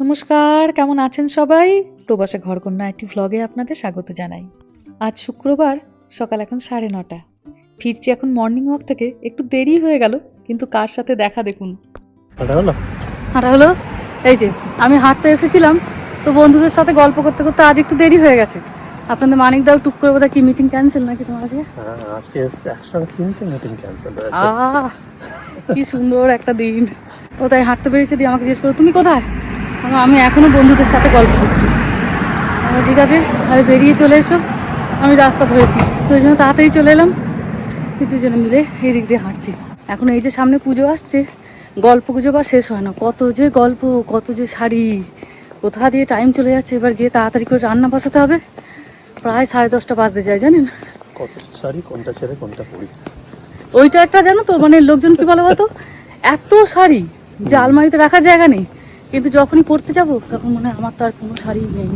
নমস্কার কেমন আছেন সবাই? প্রবাসে ঘরকন্যা একটি ভ্লগে আপনাদের স্বাগত জানাই। আজ শুক্রবার সকাল এখন সাড়ে নটা। ফিরছি এখন মর্নিং ওয়াক থেকে। একটু দেরি হয়ে গেল কিন্তু কার সাথে দেখা দেখুন। হাঁটা হলো? এই যে আমি হাঁটতে এসেছিলাম তো বন্ধুদের সাথে গল্প করতে করতে আজ একটু দেরি হয়ে গেছে। আপনাদের মানিক দাও টুক করে বোধহয় কি মিটিং ক্যান্সেল নাকি তোমার আজকে হ্যাঁ, আজকে একসঙ্গে তিনটে মিটিং ক্যান্সেল হয়েছে। কি সুন্দর একটা দিন। ও তাই হাঁটতে বেরিয়েছে দিয়ে আমাকে জিজ্ঞেস করো তুমি কোথায়? আমি আমি এখনও বন্ধুদের সাথে গল্প করছি। ঠিক আছে, তাহলে বেরিয়ে চলে এসো। আমি রাস্তা ধরেছি। তো ওই জন্য তাড়াতাড়ি চলে এলাম। দুজনে মিলে এই দিক দিয়ে হাঁটছি। এখন এই যে সামনে পুজো আসছে, গল্প গুজব বা শেষ হয় না। কত যে গল্প, কত যে শাড়ি, কোথা দিয়ে টাইম চলে যাচ্ছে। এবার গিয়ে তাড়াতাড়ি করে রান্না বসাতে হবে। প্রায় সাড়ে দশটা বাজতে যায়, জানেন? কত শাড়ি, কোনটা ছেড়ে, কোনটা পরি? ওইটা একটা জানো তো মানে লোকজন কি বলে বলতো? এত শাড়ি যে আলমারিতে রাখার জায়গা নেই। কিন্তু যখনই পড়তে যাব, তখন মনে হয় আমার তো আর কোনো শাড়ি নেই।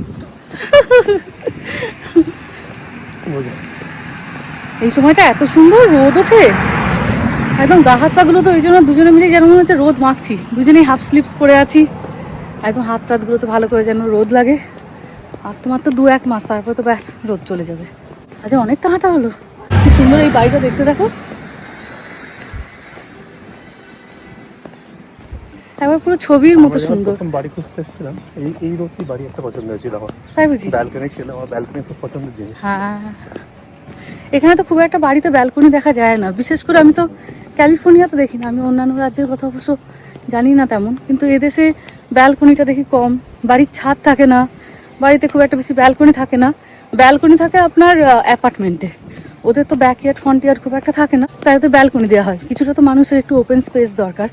এই সময়টা এত সুন্দর, রোদ ওঠে। একদম গা হাত পাগুলো তো ওই জন্য দুজনে মিলে যেন মনে হচ্ছে রোদ মাখছি। দুজনেই হাফ স্লিপস পরে আছি। একদম হাত টাতগুলো তো ভালো করে যেন রোদ লাগে। আর তোমার তো দু এক মাস, তারপরে তো ব্যাস রোদ চলে যাবে। আচ্ছা অনেকটা হাঁটা হলো। কি সুন্দর এই বাড়িটা দেখতে দেখো। একবার পুরো ছবির মতো সুন্দর। প্রথম বাড়ি খুঁজতে এসেছিলাম এই এই রকমই বাড়ি একটা পছন্দ হয়েছিল আমার। তাই বুঝি? ব্যালকনি ছিল আমার ব্যালকনি খুব পছন্দের জিনিস। হ্যাঁ। এখানে তো খুব একটা বাড়িতে ব্যালকনি দেখা যায় না। বিশেষ করে আমি তো ক্যালিফোর্নিয়াতে দেখি না। আমি অন্যান্য রাজ্যের কথা অবশ্য জানি না তেমন। কিন্তু এদেশে ব্যালকনিটা দেখি কম। বাড়ির ছাদ থাকে না। বাড়িতে খুব একটা বেশি ব্যালকনি থাকে না। ব্যালকনি থাকে আপনার অ্যাপার্টমেন্টে। ওদের তো ব্যাকইয়ার্ড ফ্রন্ট ইয়ার্ড খুব একটা থাকে না। তাই তো ব্যালকনি দেওয়া হয়। কিছুটা তো মানুষের একটু ওপেন স্পেস দরকার।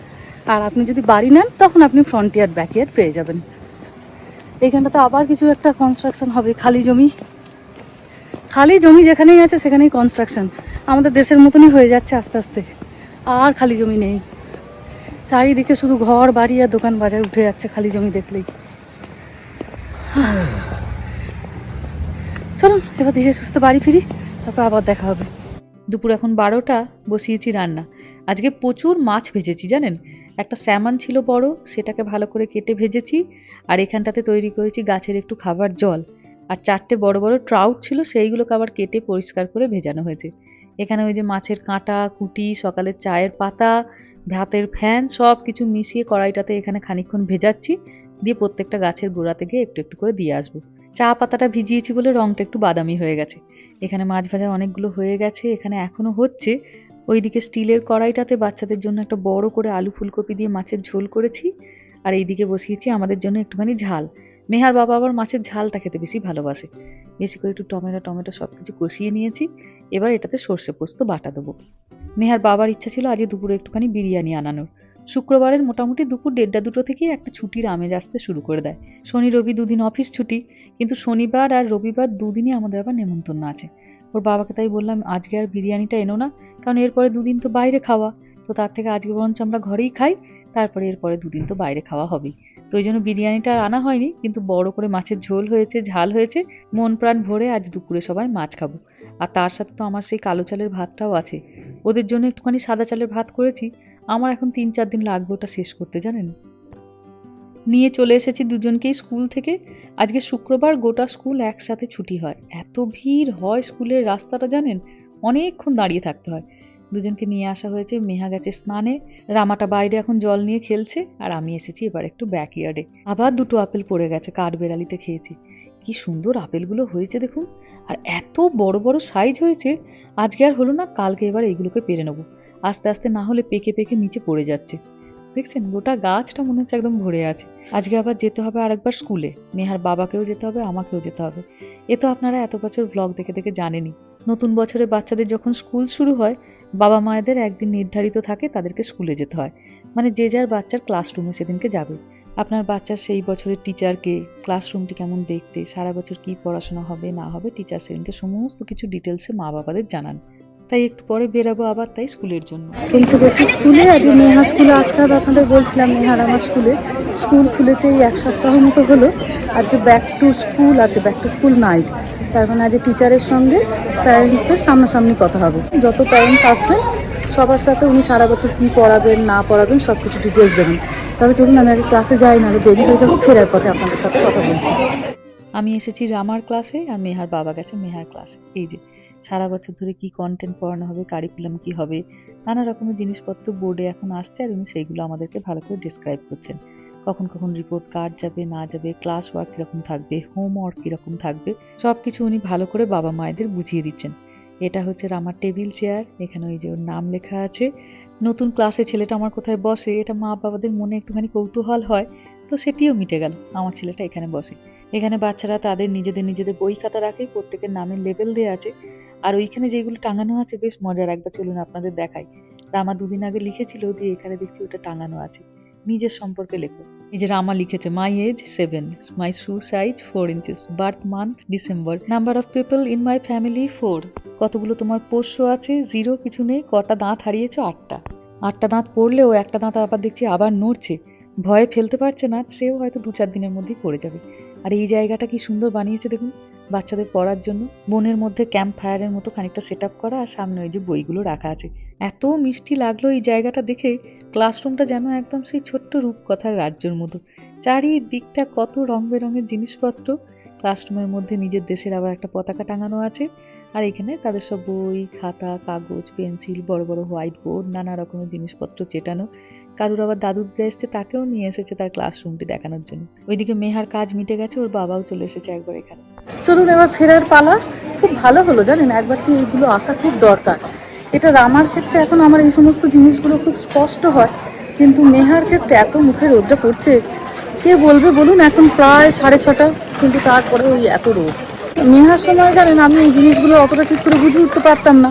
আর আপনি যদি বাড়ি নেন, তখন আপনি ফ্রন্ট ইয়ার্ড ব্যাকইয়ার্ড পেয়ে যাবেন। এইখানটাতে আবার কিছু একটা কনস্ট্রাকশন হবে, খালি জমি। খালি জমি যেখানেই আছে, সেখানেই কনস্ট্রাকশন আমাদের দেশের মতনই হয়ে যাচ্ছে আস্তে আস্তে। আর খালি জমি নেই। চারিদিকে শুধু ঘর, বাড়ি আর দোকান বাজার উঠে যাচ্ছে খালি জমি দেখলেই। চলুন, এবার ধীরে সুস্থ বাড়ি ফিরি, তারপর আবার দেখা হবে। দুপুর এখন বারোটা, বসিয়েছি রান্না। আজকে প্রচুর মাছ ভেজেছি, জানেন? একটা স্যামন ছিল বড়, সেটাকে ভালো করে কেটে ভেজেছি, আর এখানটাতে তৈরি করেছি গাছের একটু খাবার জল। আর চারটে বড় বড় ট্রাউট ছিল, সেইগুলোকে আবার কেটে পরিষ্কার করে ভেজানো হয়েছে। এখানে ওই যে মাছের কাঁটা, কুটি, সকালের চায়ের পাতা, ভাতের ফ্যান সব কিছু মিশিয়ে কড়াইটাতে এখানে খানিকক্ষণ ভেজাচ্ছি, দিয়ে প্রত্যেকটা গাছের গোড়াতে গিয়ে একটু একটু করে দিয়ে আসব। চা পাতাটা ভিজিয়েছি বলে রংটা একটু বাদামি হয়ে গেছে। এখানে মাছ ভাজা অনেকগুলো হয়ে গেছে, এখানে এখনও হচ্ছে ওইদিকে স্টিলের কড়াইটাতে বাচ্চাদের জন্য একটা বড় করে আলু ফুলকপি দিয়ে মাছের ঝোল করেছি, আর এইদিকে বসিয়েছি আমাদের জন্য একটুখানি ঝাল। মেহার বাবা আবার মাছের ঝালটা খেতে বেশি ভালোবাসে। বেশি করে একটু টমেটো টমেটো সব কিছু কষিয়ে নিয়েছি, এবার এটাতে সর্ষে পোস্ত বাটা দেবো। মেহার বাবার ইচ্ছা ছিল আজকে দুপুরে একটুখানি বিরিয়ানি আনানোর। শুক্রবারের মোটামুটি দুপুর দেড়টা দুটো থেকেই একটা ছুটির আমেজ আসতে শুরু করে দেয়। শনি রবি দুদিন অফিস ছুটি, কিন্তু শনিবার আর রবিবার দুদিনই আমাদের আবার নেমন্তন্ন আছে। ওর বাবাকে তাই বললাম, আজকে আর বিরিয়ানিটা এনো না, কারণ এরপরে দুদিন তো বাইরে খাওয়া। তো তার থেকে আজকে বরঞ্চ আমরা ঘরেই খাই, তারপরে এরপরে দুদিন তো বাইরে খাওয়া হবেই। তো ওই জন্য বিরিয়ানিটা আর আনা হয়নি, কিন্তু বড় করে মাছের ঝোল হয়েছে, ঝাল হয়েছে, মন প্রাণ ভরে আজ দুপুরে সবাই মাছ খাব। আর তার সাথে তো আমার সেই কালো চালের ভাতটাও আছে। ওদের জন্য একটুখানি সাদা চালের ভাত করেছি। আমার এখন তিন চার দিন লাগবে ওটা শেষ করতে, জানেন? নিয়ে চলে এসেছি দুজনকেই স্কুল থেকে। আজকে শুক্রবার গোটা স্কুল একসাথে ছুটি হয়। এত ভিড় হয় স্কুলের রাস্তাটা জানেন? অনেকক্ষণ দাঁড়িয়ে থাকতে হয়। দুজনকে নিয়ে আসা হয়েছে মেহা গেছে স্নানে। রামাটা বাইরে এখন জল নিয়ে খেলছে। আর আমি এসেছি এবার একটু ব্যাকইয়ার্ডে আবার দুটো আপেল পড়ে গেছে কাঠবেড়ালিতে খেয়েছি। কি সুন্দর আপেলগুলো হয়েছে দেখুন। আর এত বড় বড় সাইজ হয়েছে। আজকে আর হলো না, কালকে এবার এইগুলোকে পেরে নেব। আস্তে আস্তে না হলে পেকে পেকে নিচে পড়ে যাচ্ছে। দেখছেন, গোটা গাছটা মনে হচ্ছে একদম ভরে আছে। আজকে আবার যেতে হবে আরেকবার স্কুলে। নেহার বাবাকেও যেতে হবে, আমাকেও যেতে হবে। এ তো আপনারা এত বছর ব্লগ দেখে দেখে জানেনই। নতুন বছরে বাচ্চাদের যখন স্কুল শুরু হয়, বাবা মায়েদের একদিন নির্ধারিত থাকে তাদেরকে স্কুলে যেতে হয়। মানে যে যার বাচ্চার ক্লাসরুমে সেদিনকে যাবে। আপনার বাচ্চার সেই বছরের টিচারকে ক্লাসরুমটি কেমন দেখতে, সারা বছর কি পড়াশোনা হবে, না হবে টিচার সেদিনকে সমস্ত কিছু ডিটেলসে মা বাবাদের জানান। তাই একটু পরে বেরাবো আবার তাই স্কুলের জন্য। পৌঁছে গেছি স্কুলে আজকে নেহা স্কুলে আসতে হবে। আপনাদের বলছিলাম নেহার আমার স্কুলে। স্কুল খুলেছে এই এক সপ্তাহ মতো হলো। আজকে ব্যাক টু স্কুল আছে ব্যাক টু স্কুল নাইট তার মানে আজকে টিচারের সঙ্গে প্যারেন্টসদের সামনাসামনি কথা হবে। যত প্যারেন্টস আসবেন সবার সাথে উনি সারা বছর কী পড়াবেন না পড়াবেন সব কিছু ডিটেলস দেবেন। তবে চলুন আমি আগে ক্লাসে যাই না দেরি হয়ে যাব ফেরার পথে আপনাদের সাথে কথা বলছি। আমি এসেছি রামার ক্লাসে আর মেহার বাবা গেছে মেহার ক্লাসে এই যে সারা বছর ধরে কি কন্টেন্ট পড়ানো হবে কারিকুলাম কি হবে, নানা রকমের জিনিসপত্র বোর্ডে এখন আসছে আর উনি সেইগুলো আমাদেরকে ভালো করে ডিসক্রাইব করছেন। কখন কখন রিপোর্ট কার্ড যাবে, না যাবে ক্লাস ওয়ার্ক কীরকম থাকবে হোমওয়ার্ক কীরকম থাকবে সব কিছু উনি ভালো করে বাবা মায়েদের বুঝিয়ে দিচ্ছেন। এটা হচ্ছে আমার টেবিল চেয়ার এখানে ওই যে ওর নাম লেখা আছে। নতুন ক্লাসে ছেলেটা আমার কোথায় বসে, এটা মা বাবাদের মনে একটুখানি কৌতূহল হয়, তো সেটিও মিটে গেল, আমার ছেলেটা এখানে বসে। এখানে বাচ্চারা তাদের নিজেদের নিজেদের বই খাতা রাখে, প্রত্যেকের নামের লেবেল দেওয়া আছে। আর ওইখানে যেগুলো টাঙানো আছে, বেশ মজার একবার চলুন আপনাদের দেখাই। রামা দুদিন আগে লিখেছিল দিয়ে এখানে দেখছি ওটা টাঙানো আছে। নিজের সম্পর্কে লেখো। এই যে রামা লিখেছে my age seven my shoe size four inches birth month December number of people in my family four কতগুলো তোমার পোষ্য আছে? জিরো কিছু নেই। কটা দাঁত হারিয়েছো? আটটা। আটটা দাঁত পড়লেও একটা দাঁত আবার দেখছি আবার নড়ছে। ভয়ে ফেলতে পারছে না, সেও হয়তো দু চার দিনের মধ্যেই পড়ে যাবে। আর এই জায়গাটা কি সুন্দর বানিয়েছে দেখুন। বাচ্চাদের পড়ার জন্য। বনের মধ্যে ক্যাম্প ফায়ারের মতো খানিকটা সেট করা আর সামনে ওই যে বইগুলো রাখা আছে। এত মিষ্টি লাগল এই জায়গাটা দেখে, ক্লাসরুমটা যেন একদম সেই ছোট্ট রূপকথার রাজ্যর মতো। চারিদিকটা কত রং বেরঙের জিনিসপত্র। ক্লাসরুমের মধ্যে নিজের দেশের আবার একটা পতাকা টাঙানো আছে। আর এখানে তাদের সব বই, খাতা, কাগজ, পেন্সিল, বড় বড় হোয়াইট বোর্ড, নানা রকমের জিনিসপত্র চেটানো। কারুর আবার দাদু এসছে তাকেও নিয়ে এসেছে তার ক্লাসরুমটি দেখানোর জন্য। ওইদিকে মেহার কাজ মিটে গেছে, ওর বাবাও চলে এসেছে একবার এখানে। চলুন এবার ফেরার পালা। খুব ভালো হলো, জানেন? একবার কি এইগুলো আসা খুব দরকার। এটা রামার ক্ষেত্রে এখন আমার এই সমস্ত জিনিসগুলো খুব স্পষ্ট হয়, কিন্তু নেহার ক্ষেত্রে এত মুখে রোদটা পড়ছে, কে বলবে? বলুন, এখন প্রায় সাড়ে ছটা, কিন্তু তারপরে ওই এত রোদ। নেহার সময়, জানেন, আমি এই জিনিসগুলো অতটা ঠিক করে বুঝে উঠতে পারতাম না।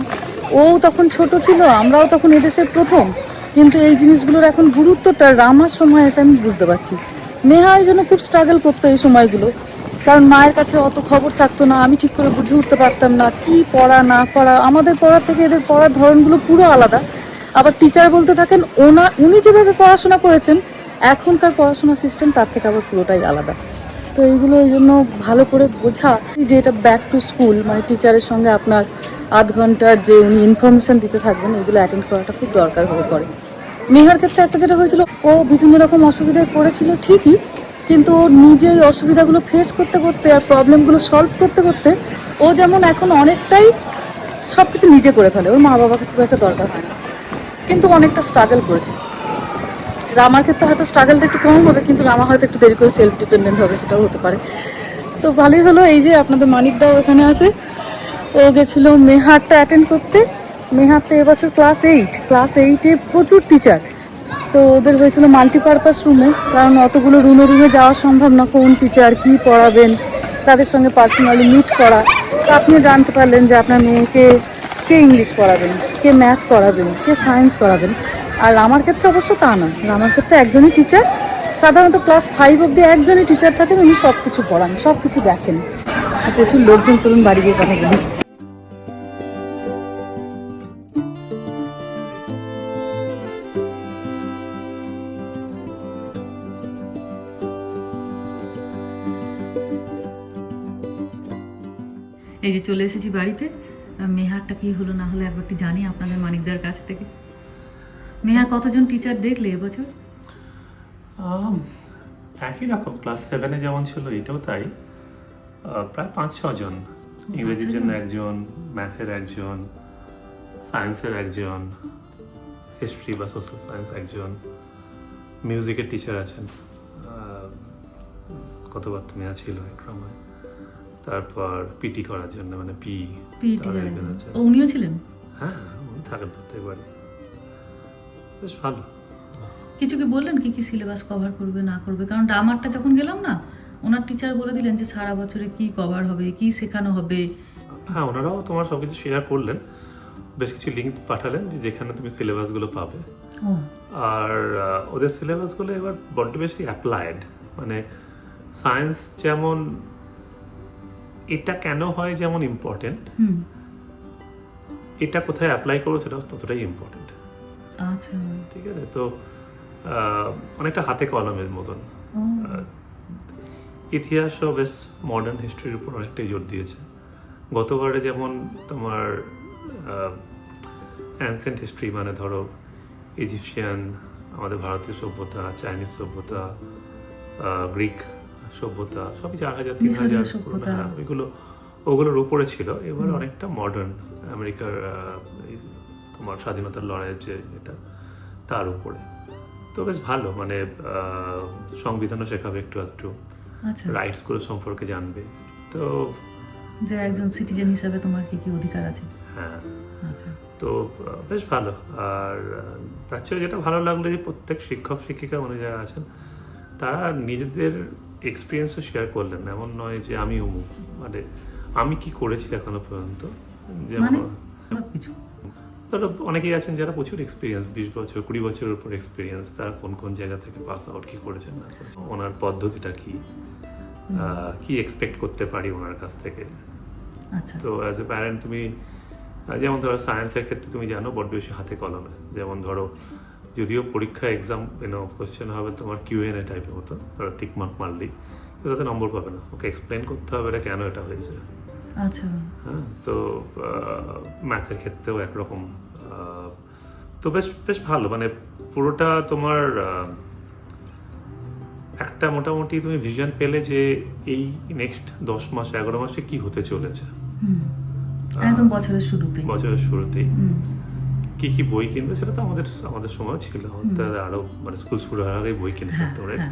ও তখন ছোট ছিল, আমরাও তখন এদেশের প্রথম। কিন্তু এই জিনিসগুলোর এখন গুরুত্বটা রামার সময় এসে আমি বুঝতে পারছি। নেহা এই জন্য খুব স্ট্রাগল করতো এই সময়গুলো। কারণ মায়ের কাছে অত খবর থাকতো না, আমি ঠিক করে বুঝে উঠতে পারতাম না, কি পড়া, না পড়া। আমাদের পড়ার থেকে এদের পড়ার ধরনগুলো পুরো আলাদা। আবার টিচার বলতে থাকেন, ওনা, উনি যেভাবে পড়াশোনা করেছেন, এখনকার পড়াশোনা সিস্টেম তার থেকে আবার পুরোটাই আলাদা। তো এইগুলো এই জন্য ভালো করে বোঝা যে এটা ব্যাক টু স্কুল মানে টিচারের সঙ্গে আপনার আধ ঘণ্টার যে উনি ইনফরমেশন দিতে থাকবেন, এগুলো অ্যাটেন্ড করাটা খুব দরকার হয়ে পড়ে। মেহার ক্ষেত্রে একটা যেটা হয়েছিল, ও বিভিন্ন রকম অসুবিধায় পড়েছিল ঠিকই, কিন্তু নিজে ওই অসুবিধাগুলো ফেস করতে করতে আর প্রবলেমগুলো সলভ করতে করতে ও যেমন এখন অনেকটাই সব কিছু নিজে করে ফেলে। ওর মা বাবাকে খুব একটা দরকার হয় না। কিন্তু অনেকটা স্ট্রাগল করেছে। রামার ক্ষেত্রে হয়তো স্ট্রাগলটা একটু কম হবে, কিন্তু রামা হয়তো একটু দেরি করে সেলফ ডিপেন্ডেন্ট হবে, সেটাও হতে পারে। তো ভালোই হলো, এই যে আপনাদের মানিকদাও এখানে আছে। ও গেছিল মেহারটা অ্যাটেন্ড করতে। মেহার তো এবছর ক্লাস এইট ক্লাস এইটে প্রচুর টিচার তো ওদের হয়েছিল মাল্টিপারপাস রুমে কারণ অতগুলো রুমে রুমে যাওয়া সম্ভব না, কোন টিচার কি পড়াবেন, তাদের সঙ্গে পার্সোনালি মিট করা। তো আপনিও জানতে পারলেন যে আপনার মেয়েকে কে ইংলিশ পড়াবেন, কে ম্যাথ করাবেন কে সায়েন্স করাবেন আর আমার ক্ষেত্রে অবশ্য তা নয়। আমার ক্ষেত্রে একজনই টিচার সাধারণত ক্লাস ফাইভ অব্দি একজনই টিচার থাকেন, উনি সব কিছু পড়ান সব কিছু দেখেন। প্রচুর লোকজন চলুন বাড়ি গিয়ে কথা বলি এই যে চলে এসেছি বাড়িতে। মেহারটা কি হলো না হলো একবারটি জানি আপনাদের মানিকদার কাছ থেকে। মেহার কতজন টিচার দেখলে এবছর? একই রকম ক্লাস সেভেনে যেমন ছিল এটাও তাই। প্রায় পাঁচ ছজন ইংরেজির জন্য একজন ম্যাথের একজন সায়েন্সের একজন হিস্ট্রি বা সোশ্যাল সায়েন্স একজন মিউজিকের টিচার আছেন। কতবার তুমি ছিল এক সময়। তারপর পিটি করার জন্য মানে পি ও উনিও ছিলেন? হ্যাঁ উনি থাকেন বেশ ভালো। কিছু কি বললেন? কি কি সিলেবাস কভার করবে না করবে? কারণ আমারটা যখন গেলাম না ওনার টিচার বলে দিলেন যে সারা বছরে কি কভার হবে কি শেখানো হবে। হ্যাঁ ওনারাও তোমার সব কিছু শেয়ার করলেন। বেশ কিছু লিঙ্ক পাঠালেন যে যেখানে তুমি সিলেবাসগুলো পাবে। আর ওদের সিলেবাসগুলো এবার বড্ড বেশি অ্যাপ্লাইড মানে সায়েন্স যেমন এটা কেন হয় যেমন ইম্পর্টেন্ট হুম। এটা কোথায় অ্যাপ্লাই করব সেটা ততটাই ইম্পর্টেন্ট আচ্ছা। ঠিক আছে? তো অনেকটা হাতে কলমের মতন। ইতিহাসও বেশ মডার্ন হিস্ট্রির উপর অনেকটাই জোর দিয়েছে। গতবারে যেমন তোমার অ্যানসেন্ট হিস্ট্রি মানে ধরো ইজিপশিয়ান আমাদের ভারতীয় সভ্যতা চাইনিজ সভ্যতা গ্রিক সভ্যতা সবই চার হাজার তিন হাজার ওইগুলো ওগুলোর উপরে ছিল। এবার অনেকটা মডার্ন আমেরিকার তোমার স্বাধীনতার লড়াইয়ের যে এটা তার উপরে। তো বেশ ভালো মানে সংবিধানও শেখাবে একটু একটু আচ্ছা। রাইটসগুলো সম্পর্কে জানবে। তো যে একজন সিটিজেন হিসেবে তোমার কি কি অধিকার আছে? হ্যাঁ। আচ্ছা। তো বেশ ভালো। আর তার চেয়ে যেটা ভালো লাগল যে প্রত্যেক শিক্ষক শিক্ষিকা উনি যারা আছেন তারা নিজেদের এক্সপিরিয়েন্সও শেয়ার করলেন এমন নয় যে আমি অমুক মানে আমি কি করেছি এখনও পর্যন্ত? যেমন মানে? কিছু। ধরো অনেকেই আছেন যারা প্রচুর এক্সপিরিয়েন্স বিশ বছর কুড়ি বছরের উপর এক্সপিরিয়েন্স তারা কোন কোন জায়গা থেকে পাস আউট কি করেছেন না ওনার পদ্ধতিটা কি? কি এক্সপেক্ট করতে পারি ওনার কাছ থেকে? আচ্ছা। তো অ্যাজ এ প্যারেন্ট তুমি যেমন ধরো সায়েন্সের ক্ষেত্রে তুমি জানো বড্ড বেশি হাতে কলমে। যেমন ধরো যদিও পরীক্ষা এক্সাম এনো কোয়েশ্চেন হবে তোমার কিউ এন এ টাইপের মতো ধরো টিক মার্ক মারলেই তাতে নম্বর পাবে না। ওকে এক্সপ্লেন করতে হবে এটা কেন এটা হয়েছে। আচ্ছা। হ্যাঁ তো ম্যাথের ক্ষেত্রেও একরকম তো বেশ বেশ ভালো। মানে পুরোটা তোমার একটা মোটামুটি তুমি ভিশন পেলে যে এই নেক্সট দশ মাস এগারো মাসে কি হতে চলেছে। একদম বছরের শুরুতেই। বছরের শুরুতেই। কি কি বই কিনবে সেটা তো আমাদের আমাদের সময় ছিল। আরও মানে স্কুল শুরু হওয়ার আগে বই কিনে হ্যাঁ, পারে হ্যাঁ।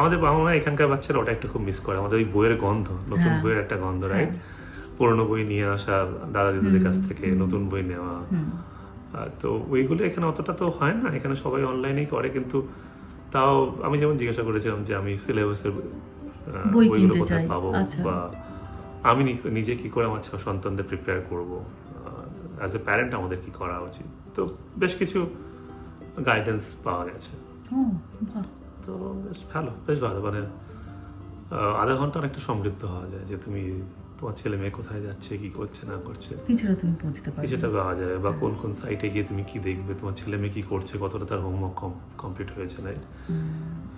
আমাদের বাবা মা এখানকার বাচ্চারা ওটা একটু খুব মিস করে। আমাদের ওই বইয়ের গন্ধ নতুন হ্যাঁ। বইয়ের একটা গন্ধ রাইট পুরোনো বই নিয়ে আসা দাদা দিদিদের কাছ থেকে নতুন বই নেওয়া। তো ওইগুলো এখানে অতটা তো হয় না। এখানে সবাই অনলাইনেই করে কিন্তু তাও আমি যেমন জিজ্ঞাসা করেছিলাম যে আমি সিলেবাসের বইগুলো কোথায় পাবো? আচ্ছা। বা আমি নিজে কি করে আমার সন্তানদের প্রিপেয়ার করব? অ্যাজ এ প্যারেন্ট আমাদের কি করা উচিত? তো বেশ কিছু গাইডেন্স পাওয়া গেছে। তো বেশ ভালো বেশ ভালো। মানে আধা ঘণ্টা অনেকটা সমৃদ্ধ হওয়া যায় যে তুমি তোমার ছেলে মেয়ে কোথায় যাচ্ছে কি করছে না করছে। কিছুটা তুমি পৌঁছতে পারবে। কিছুটা পাওয়া যায়। বা কোন কোন সাইটে গিয়ে তুমি কি দেখবে তোমার ছেলে মেয়ে কি করছে কতটা তার হোমওয়ার্ক কমপ্লিট হয়েছে না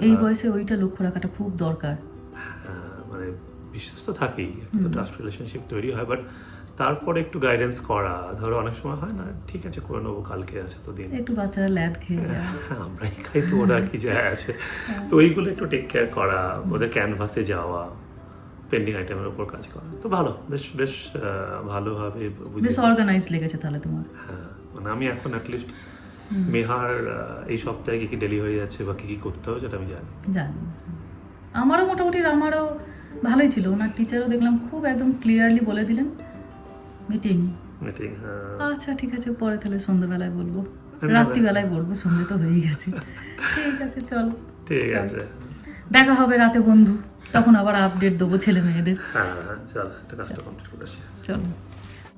এই বয়সে ওইটা লক্ষ্য রাখাটা খুব দরকার। মানে বিশ্বাস তো থাকেই। একটা ট্রাস্ট রিলেশনশিপ তৈরি হয় বাট তারপরে একটু গাইডেন্স করা। ধরো অনেক সময় হয় না ঠিক আছে করে নেব কালকে আছে তো দিন। একটু বাচ্চারা ল্যাদ খেয়ে যায়। হ্যাঁ, আমরাই খাই তো ওরা কি যায় আছে। তো ওইগুলো একটু টেক কেয়ার করা ওদের ক্যানভাসে যাওয়া পেন্ডিং আইটেমের উপর কাজ করা। তো ভালো বেশ বেশ ভালোভাবে বেশ অর্গানাইজ লেগেছে তাহলে তোমার। হ্যাঁ মানে আমি এখন অ্যাটলিস্ট মেহার এই সপ্তাহে কি কি ডেলিভারি যাচ্ছে বা কি কি করতে হবে সেটা আমি জানি। জানি। আমারও মোটামুটি আমারও ভালোই ছিল। ওনার টিচারও দেখলাম খুব একদম ক্লিয়ারলি বলে দিলেন। মিটিং মিটিং আচ্ছা ঠিক আছে পরে তাহলে সন্ধ্যাবেলায় বলব। রাত্রিবেলায় বলব সন্ধে তো হয়েই গেছে। ঠিক আছে চল। ঠিক আছে। দেখা হবে রাতে বন্ধু। তখন আবার আপডেট দেবো ছেলে মেয়েদের। হ্যাঁ হ্যাঁ, চল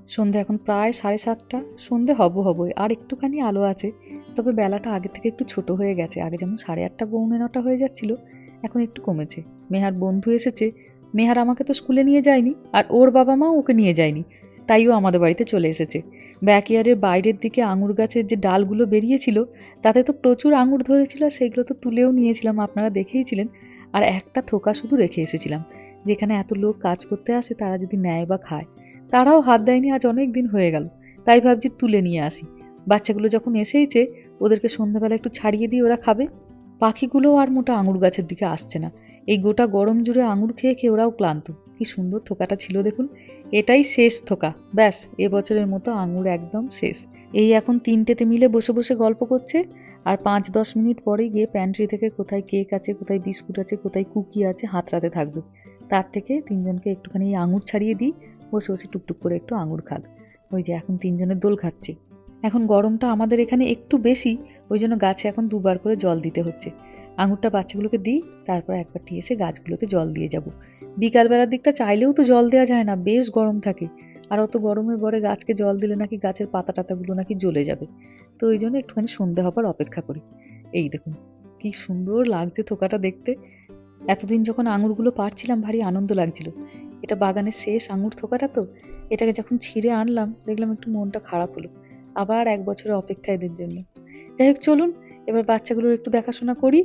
সন্ধে এখন প্রায় সাড়ে সাতটা। সন্ধে হব হবই আর একটুখানি আলো আছে। তবে বেলাটা আগে থেকে একটু ছোট হয়ে গেছে। আগে যেমন সাড়ে আটটা পৌনে নটা হয়ে যাচ্ছিল এখন একটু কমেছে। মেহার বন্ধু এসেছে। মেহার আমাকে তো স্কুলে নিয়ে যায়নি আর ওর বাবা মা ওকে নিয়ে যায়নি। তাইও আমাদের বাড়িতে চলে এসেছে। ব্যাকইয়ার্ডের বাইরের দিকে আঙুর গাছের যে ডালগুলো বেরিয়েছিল, তাতে তো প্রচুর আঙুর ধরেছিল আর সেগুলো তো তুলেও নিয়েছিলাম, আপনারা দেখেইছিলেন। আর একটা থোকা শুধু রেখে এসেছিলাম, যেখানে এত লোক কাজ করতে আসে তারা যদি নেয় বা খায়। তারাও হাত দেয়নি, আজ অনেক দিন হয়ে গেল, তাই ভাবছি তুলে নিয়ে আসি। বাচ্চাগুলো যখন এসেইছে, ওদেরকে সন্ধ্যাবেলা একটু ছাড়িয়ে দিয়ে ওরা খাবে। পাখিগুলো আর মোটা আঙুর গাছের দিকে আসছে না। এই গোটা গরম জুড়ে আঙুর খেয়ে খেয়ে ওরাও ক্লান্ত। কি সুন্দর থোকাটা ছিল দেখুন। এটাই শেষ থোকা। ব্যাস, এবছরের মতো আঙুর একদম শেষ। এই এখন তিনটেতে মিলে বসে বসে গল্প করছে, আর পাঁচ দশ মিনিট পরেই গিয়ে প্যান্ট্রি থেকে কোথায় কেক আছে, কোথায় বিস্কুট আছে, কোথায় কুকি আছে, হাতড়াতে থাকবে। তার থেকে তিনজনকে একটুখানি আঙুর ছাড়িয়ে দিই, বসে বসে টুকটুক করে একটু আঙুর খাক। ওই যে এখন তিনজনের দোল খাচ্ছে। এখন গরমটা আমাদের এখানে একটু বেশি, ওই জন্য গাছে এখন দুবার করে জল দিতে হচ্ছে। আঙুরটা বাচ্চাগুলোকে দিই, তারপর একবারটি এসে গাছগুলোকে জল দিয়ে যাব। বিকালবেলার দিকটা চাইলেও তো জল দেওয়া যায় না, বেশ গরম থাকে। আর অত গরমে পরে গাছকে জল দিলে নাকি গাছের পাতা টাতাগুলো নাকি জ্বলে যাবে। তো ওই জন্য একটুখানি সন্ধে হবার অপেক্ষা করি। এই দেখুন, কি সুন্দর লাগছে থোকাটা দেখতে। এতদিন যখন আঙুরগুলো পারছিলাম ভারী আনন্দ লাগছিল। এটা বাগানের শেষ আঙুর থোকাটা তো? এটাকে যখন ছিঁড়ে আনলাম, দেখলাম একটু মনটা খারাপ হলো। আবার এক বছরের অপেক্ষা এদের জন্য। যাই হোক, চলুন, এবার বাচ্চাগুলোর একটু দেখাশোনা করি।